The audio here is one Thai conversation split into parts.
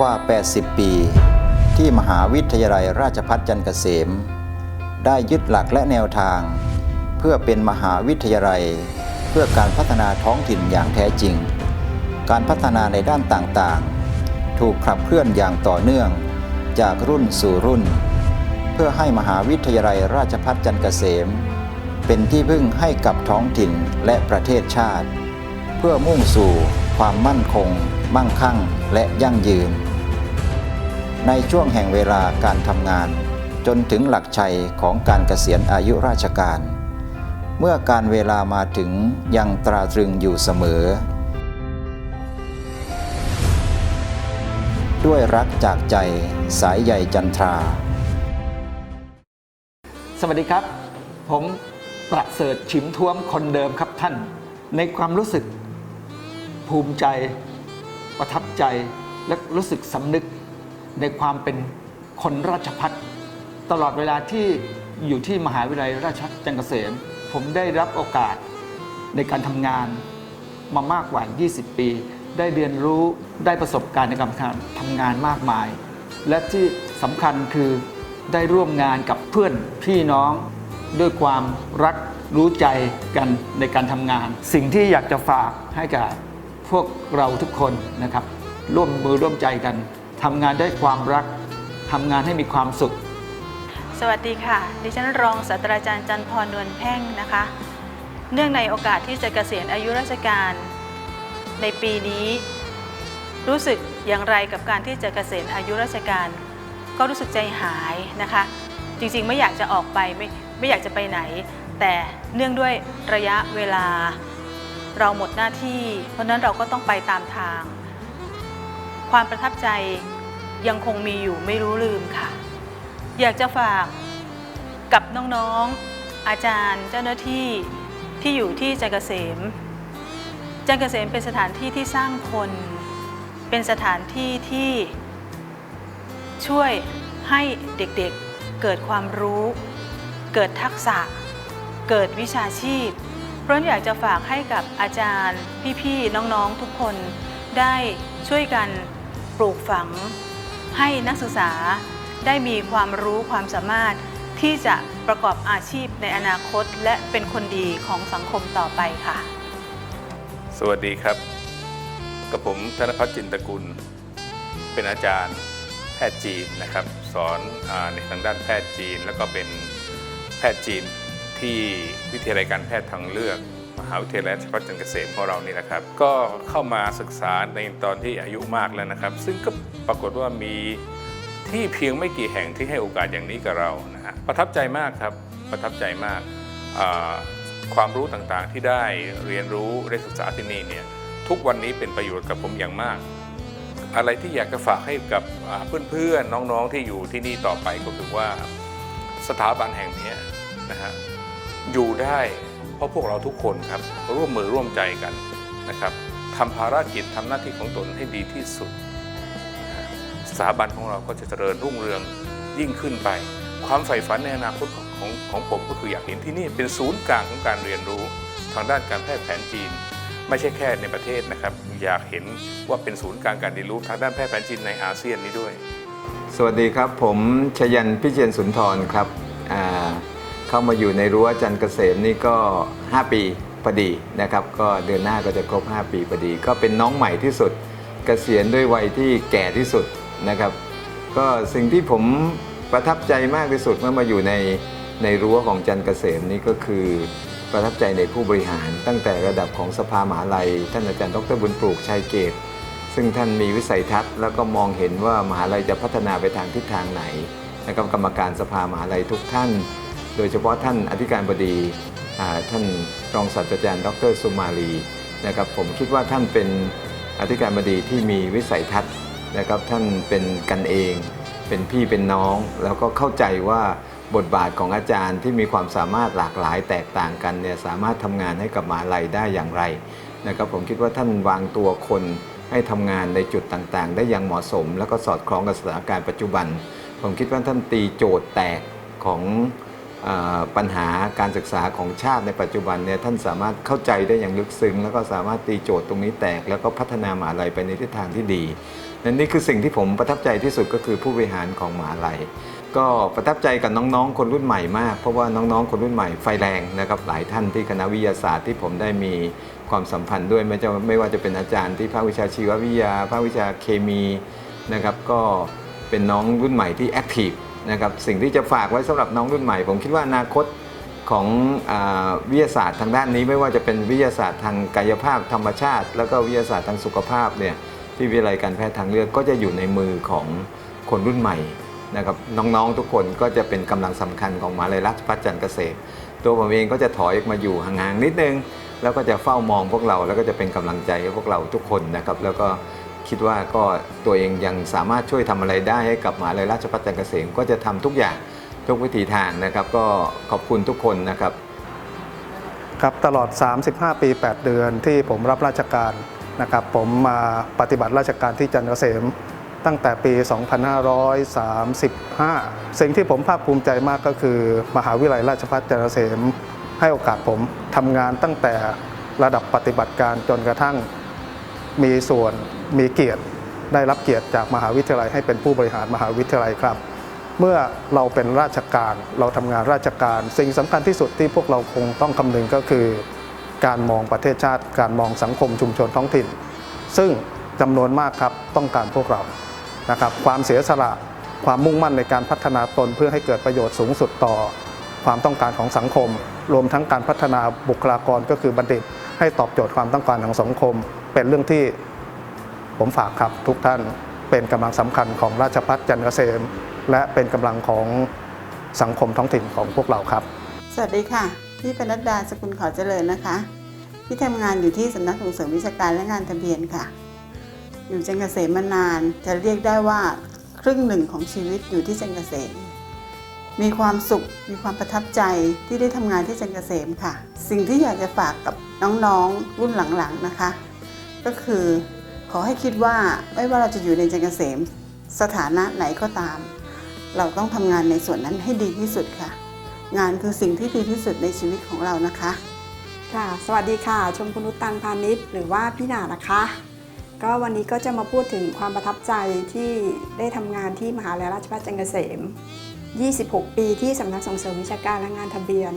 กว่า 80 ปี ที่มหาวิทยาลัยราชภัฏจันทร์เกษม ได้ยึดหลักและแนวทาง เพื่อเป็นมหาวิทยาลัย เพื่อการพัฒนาท้องถิ่นอย่างแท้จริง การพัฒนาในด้านต่างๆ ถูกขับเคลื่อนอย่างต่อเนื่อง จากรุ่นสู่รุ่น เพื่อให้มหาวิทยาลัยราชภัฏจันทร์เกษม เป็นที่พึ่งให้กับท้องถิ่นและประเทศชาติ เพื่อมุ่งสู่ความมั่นคง มั่งคั่ง และยั่งยืน ในช่วงแห่งเวลาการทำงาน จนถึงหลักชัยของการเกษียณอายุราชการ เมื่อการเวลามาถึงยังตราตรึงอยู่เสมอ ด้วยรักจากใจสายใยจันทรา สวัสดีครับ ผมประเสริฐฉิมท้วมคนเดิมครับท่าน ในความรู้สึกภูมิใจประทับใจและรู้สึกสำนึก ในความเป็นคนราชพัฒตลอดเวลาที่อยู่ที่มหาวิทยาลัยราชภัฏจันทร์เกษม ผมได้รับโอกาสในการทำงานมามากกว่า 20 ปี ได้เรียนรู้ได้ประสบการณ์ในการทำงานมากมาย และที่สำคัญคือได้ร่วมงานกับเพื่อนพี่น้องด้วยความรักรู้ใจกันในการทำงาน สิ่งที่อยากจะฝากให้กับพวกเราทุกคนนะครับ ร่วมมือร่วมใจกัน ทำงานด้วยความรักทำงานให้มีความสุข สวัสดีค่ะ ดิฉันรองศาสตราจารย์จันพรนวลแพ่งนะคะ เนื่องในโอกาสที่จะเกษียณอายุราชการ ในปีนี้ รู้สึกอย่างไรกับการที่จะเกษียณอายุราชการ ก็รู้สึกใจหายนะคะ จริงๆไม่อยากจะออกไปไม่ไม่อยากจะไปไหน แต่เนื่องด้วยระยะเวลาเราหมดหน้าที่ เพราะนั้นเราก็ต้องไปตามทาง ความประทับใจยังคงมีอยู่ไม่รู้ลืมค่ะ อยากจะฝากกับน้องๆ อาจารย์เจ้าหน้าที่ที่อยู่ที่จันทร์เกษม จันทร์เกษมเป็นสถานที่ที่สร้างคน เป็นสถานที่ที่ช่วยให้เด็กๆเกิดความรู้ เกิดทักษะ เกิดวิชาชีพ เพราะฉันอยากจะฝากให้กับอาจารย์พี่ๆ น้องๆ ทุกคนได้ช่วยกัน ปลูกฝัง ให้นักศึกษาได้มีความรู้ความสามารถที่จะประกอบอาชีพในอนาคต และเป็นคนดีของสังคมต่อไปค่ะ สวัสดีครับ กับผมธนพัฒน์จินตกุล เป็นอาจารย์แพทย์จีนนะครับ สอนอในทางด้านแพทย์จีน แล้วก็เป็นแพทย์จีนที่วิทยาลัยการแพทย์ทางเลือก หาวิทยาลัยราชภัฏจันทร์เกษมของเรานี่นะครับ ก็เข้ามาศึกษาในตอนที่อายุมากแล้วนะครับ ซึ่งก็ปรากฏว่ามีที่เพียงไม่กี่แห่งที่ให้โอกาสอย่างนี้กับเรานะฮะประทับใจมากครับประทับใจมาก ความรู้ต่างๆที่ได้เรียนรู้ได้ศึกษาที่นี่เนี่ยทุกวันนี้เป็นประโยชน์กับผมอย่างมาก อะไรที่อยากจะฝากให้กับเพื่อนๆน้องๆที่อยู่ที่นี่ต่อไปก็คือว่าสถาบันแห่งนี้นะฮะอยู่ได้ เพราะพวกเราทุกคนครับร่วมมือร่วมใจกันนะครับทำภารกิจทำหน้าที่ของตนให้ดีที่สุด สถาบันของเราก็จะเจริญรุ่งเรืองยิ่งขึ้นไป ความใฝ่ฝันในอนาคตของของของผมก็คืออยากเห็นที่นี่เป็นศูนย์กลางของการเรียนรู้ทางด้านการแพทย์แผนจีน ไม่ใช่แค่ในประเทศนะครับ อยากเห็นว่าเป็นศูนย์กลางการเรียนรู้ทางด้านแพทย์แผนจีนในอาเซียนนี้ด้วย สวัสดีครับ ผมชยันพิเชียนสุนทรครับอ่า เข้ามาอยู่ในรั้วจันเกษมนี่ก็ 5 ปีพอดีนะครับ ก็เดือนหน้าก็จะครบ 5 ปีพอดี ก็เป็นน้องใหม่ที่สุดเกษียณด้วยวัยที่แก่ที่สุดนะครับ ก็สิ่งที่ผมประทับใจมากที่สุดเมื่อมาอยู่ในในรั้วของจันเกษมนี่ก็คือประทับใจในผู้บริหาร ตั้งแต่ระดับของสภามหาลัย ท่านอาจารย์ดรบุญปลูกชัยเกตซึ่งท่านมีวิสัยทัศน์แล้วก็มองเห็นว่ามหาลัยจะพัฒนาไปทางทิศทางไหนนะครับกรรมการสภามหาลัยทุกท่าน โดยเฉพาะท่านอธิการบดีท่านรองศาสตราจารย์ดรสุมาลีนะครับผมคิดว่าท่านเป็นอธิการบดีที่มีวิสัยทัศน์นะครับท่านเป็นกันเอง เป็นพี่เป็นน้อง แล้วก็เข้าใจว่าบทบาทของอาจารย์ที่มีความสามารถหลากหลายแตกต่างกันเนี่ยสามารถทำงานให้กับมหาลัยได้อย่างไรนะครับผมคิดว่าท่านวางตัวคนให้ทำงานในจุดต่างๆ ได้อย่างเหมาะสม แล้วก็สอดคล้องกับสถานการณ์ปัจจุบัน ผมคิดว่าท่านตีโจทย์แตกของ ปัญหาการศึกษาของชาติในปัจจุบันเนี่ยท่านสามารถเข้าใจได้อย่างลึกซึ้ง แล้วก็สามารถตีโจทย์ตรงนี้แตก แล้วก็พัฒนามหาลัยไปในทิศทางที่ดีนั่นนี่คือสิ่งที่ผมประทับใจที่สุดก็คือผู้บริหารของมหาลัย ก็ประทับใจกับน้องๆ คนรุ่นใหม่มาก เพราะว่าน้องๆ คนรุ่นใหม่ไฟแรงนะครับหลายท่านที่คณะวิทยาศาสตร์ที่ผมได้มีความสัมพันธ์ด้วยไม่จะไม่ว่าจะเป็นอาจารย์ที่ภาควิชาชีววิทยาภาควิชาเคมีนะครับก็เป็นน้องรุ่นใหม่ที่แอคทีฟ นะครับสิ่งที่จะฝากไว้สำหรับน้องรุ่นใหม่ ผมคิดว่าอนาคตของอวิทยาศาสตร์ทางด้านนี้ไม่ว่าจะเป็นวิทยาศาสตร์ทางกายภาพธรรมชาติ แล้วก็วิทยาศาสตร์ทางสุขภาพเนี่ยที่วิทยาลัยการแพทย์ทางเลือกก็จะอยู่ในมือของคนรุ่นใหม่นะครับน้องๆทุกคนก็จะเป็นกำลังสำคัญของมหาลัยราชภัฏจันทร์เกษมตัวผมเองก็จะถอยออกมาอยู่ห่างๆนิดนึง แล้วก็จะเฝ้ามองพวกเราแล้วก็จะเป็นกำลังใจให้พวกเราทุกคนนะครับแล้วก็ คิดว่าก็ตัวเองยังสามารถช่วยทำอะไรได้ให้กับมหาลัยราชภัฏจันทร์เกษมก็จะทำทุกอย่างทุกวิถีทางนะครับ ก็ขอบคุณทุกคนนะครับ ครับตลอด 35 ปี 8 เดือนที่ผมรับราชการนะครับ ผมมาปฏิบัติราชการที่จันทร์เกษมตั้งแต่ปี 2535 สิ่งที่ผมภาคภูมิใจมากก็คือ มหาวิทยาลัยราชภัฏจันทร์เกษมให้โอกาสผมทำงานตั้งแต่ระดับปฏิบัติการจนกระทั่ง มีส่วนมีเกียรติได้รับเกียรติจากมหาวิทยาลัยให้เป็นผู้บริหารมหาวิทยาลัยครับ เมื่อเราเป็นราชการเราทำงานราชการ สิ่งสำคัญที่สุดที่พวกเราคงต้องคำนึงก็คือ การมองประเทศชาติ การมองสังคมชุมชนท้องถิ่น ซึ่งจำนวนมากครับต้องการพวกเรานะครับความเสียสละความมุ่งมั่นในการพัฒนาตนเพื่อให้เกิดประโยชน์สูงสุดต่อ ความต้องการของสังคม รวมทั้งการพัฒนาบุคลากรก็คือบัณฑิต ให้ตอบโจทย์ความต้องการของสังคม เป็นเรื่องที่ผมฝากครับทุกท่านเป็นกำลังสำคัญของราชพัฒจันทร์เกษม และเป็นกำลังของสังคมท้องถิ่นของพวกเราครับ สวัสดีค่ะ พี่ปนัดดาสกุลขอเจริญนะคะ พี่ทำงานอยู่ที่สำนักส่งเสริมวิชาการและงานทะเบียนค่ะ อยู่จันทร์เกษมมานานจะเรียกได้ว่าครึ่งหนึ่งของชีวิตอยู่ที่จันทร์เกษมมีความสุข มีความประทับใจที่ได้ทำงานที่จันทร์เกษมค่ะ สิ่งที่อยากจะฝากกับน้องๆรุ่นหลังๆนะคะ ก็คือขอให้คิดว่าไม่ว่าเราจะอยู่ในจันทร์เกษมสถานะไหนก็ตาม เราต้องทำงานในส่วนนั้นให้ดีที่สุดค่ะ งานคือสิ่งที่ดีที่สุดในชีวิตของเรานะคะ ค่ะ สวัสดีค่ะ ชมพูนุชตันพาณิชย์หรือว่าพี่หนานะคะ ก็วันนี้ก็จะมาพูดถึงความประทับใจที่ได้ทำงานที่มหาลัยราชภัฏจันทร์เกษม 26 ปีที่สำนักส่งเสริมวิชาการและงานทะเบียน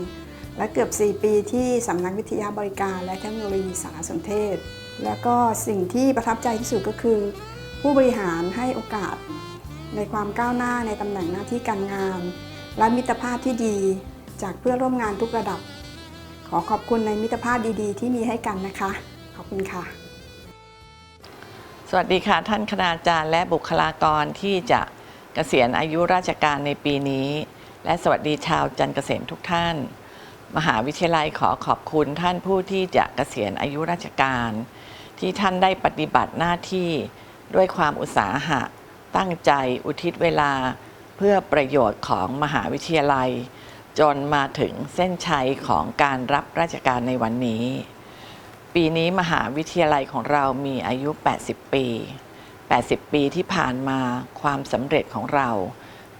และเกือบ 4 ปีที่สำนักวิทยาบริการและเทคโนโลยีสารสนเทศ แล้วก็สิ่งที่ประทับใจที่สุดก็คือ ผู้บริหารให้โอกาสในความก้าวหน้าในตำแหน่งหน้าที่การงาน และมิตรภาพที่ดีจากเพื่อนร่วมงานทุกระดับ ขอขอบคุณในมิตรภาพดีๆ ที่มีให้กันนะคะ ขอบคุณค่ะ สวัสดีค่ะ ท่านคณาจารย์และบุคลากรที่จะเกษียณอายุราชการในปีนี้ และสวัสดีชาวจันเกษมทุกท่าน มหาวิทยาลัยขอขอบคุณท่านผู้ที่จะเกษียณอายุราชการ ที่ท่านได้ปฏิบัติหน้าที่ด้วยความอุตสาหะ ตั้งใจอุทิศเวลาเพื่อประโยชน์ของมหาวิทยาลัย จนมาถึงเส้นชัยของการรับราชการในวันนี้ ปีนี้มหาวิทยาลัยของเรามีอายุ 80 ปี 80 ปีที่ผ่านมาความสำเร็จของเรา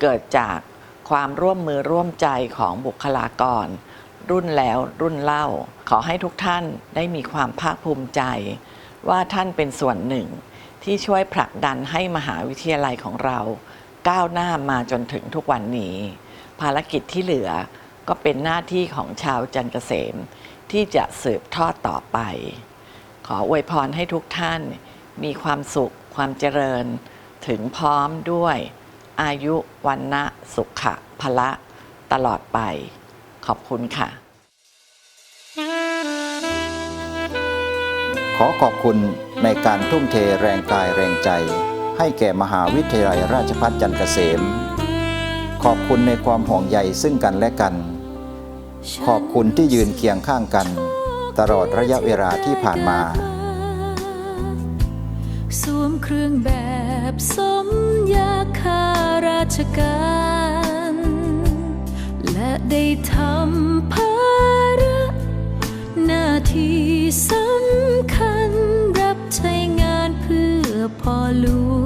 เกิดจากความร่วมมือร่วมใจของบุคลากร รุ่นแล้วรุ่นเล่า ขอให้ทุกท่านได้มีความภาคภูมิใจ ว่าท่านเป็นส่วนหนึ่ง ที่ช่วยผลักดันให้มหาวิทยาลัยของเรา ก้าวหน้ามาจนถึงทุกวันนี้ ภารกิจที่เหลือก็เป็นหน้าที่ของชาวจันเกษม ที่จะสืบทอดต่อไป ขออวยพรให้ทุกท่าน มีความสุข ความเจริญ ถึงพร้อมด้วย อายุวันนะสุขะพละ ตลอดไป ขอบคุณค่ะ ขอขอบคุณในการทุ่มเทแรงกายแรงใจ ให้แก่มหาวิทยาลัยราชภัฏจันทร์เกษม ขอบคุณในความห่วงใยซึ่งกันและกัน ขอบคุณที่ยืนเคียงข้างกัน ตลอดระยะเวลาที่ผ่านมาสวมเครื่องแบบสมยาคาราชการและ ได้ทำภาระหน้าที่สำคัญรับใช้งานเพื่อพ่อหลวง